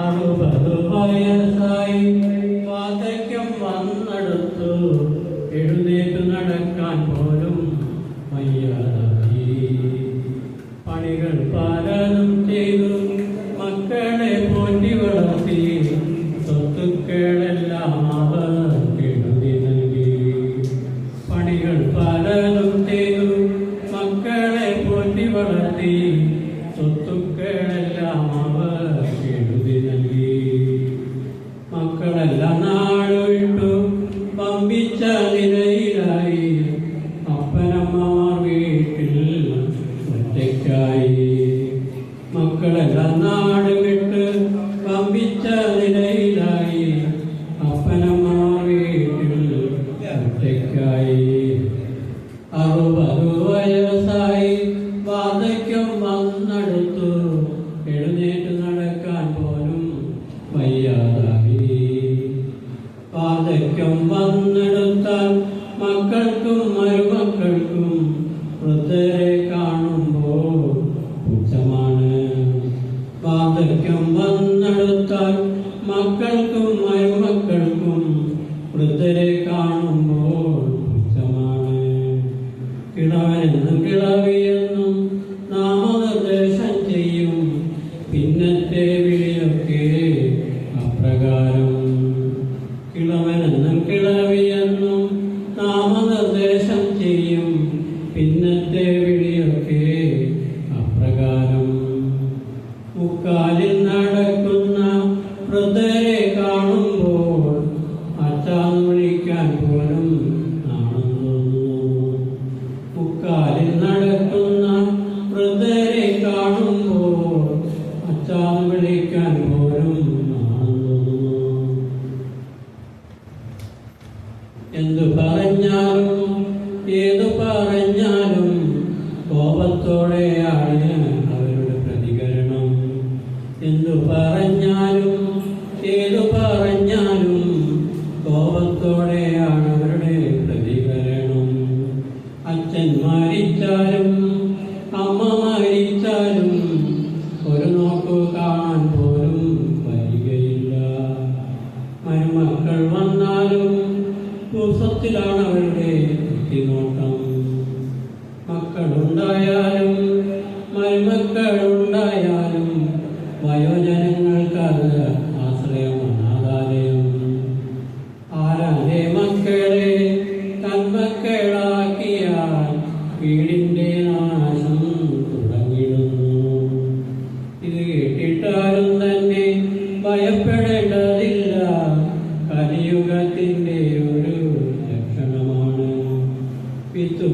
അറുപത് വയസ്സായി വാതയ്ക്കും വന്നെടുത്തു എഴുന്നേറ്റ് നടക്കാൻ പോലും വയ്യാതായി. പണികൾ പലതും ചെയ്തു മക്കളെ പോറ്റി വളർത്തി സ്വത്തുക്കളെല്ലാം അവർ എഴുതി നൽകി. പണികൾ പലതും ചെയ്തു മക്കളെ പോറ്റി വളർത്തി സ്വത്തുക്കളെല്ലാം വീട്ടിൽ ഒറ്റയ്ക്കായി മക്കളെല്ലാം നാട് വിട്ട് പമ്പിച്ച നിലയിലായി. അപ്പനമാർ വീട്ടിൽ ഒറ്റയ്ക്കായി അറുപത് വയസ്സായി വാതയ്ക്കും വന്നെടുത്തു. എഴുന്നേറ്റ് നടക്കാൻ പോലും വയ്യാതായി. വാതയ്ക്കും വന്നെടുത്താൽ മക്കൾക്കും മരുമക്കൾക്കും വൃദ്ധരെ കാണുമ്പോൾ പുച്ഛമാണ് വാർദ്ധക്യം വന്നെടുത്താൽ മക്കൾക്കും മരുമക്കൾക്കും വൃദ്ധരെ കാണുമ്പോൾ പുച്ഛമാണ് കിടാവെന്നും കിളവിയെന്നും மணிக்கு அனுப்புவதும் പുസ്തത്തിലാണ് അവരുടെ നോട്ടം മക്കളുണ്ടായാലും മരുമക്കളുണ്ടായാലും വയോജനങ്ങൾക്ക് അത് തന്നെ ഭയപ്പെടേണ്ടതില്ല. ലക്ഷണമാണ് വിത്ത്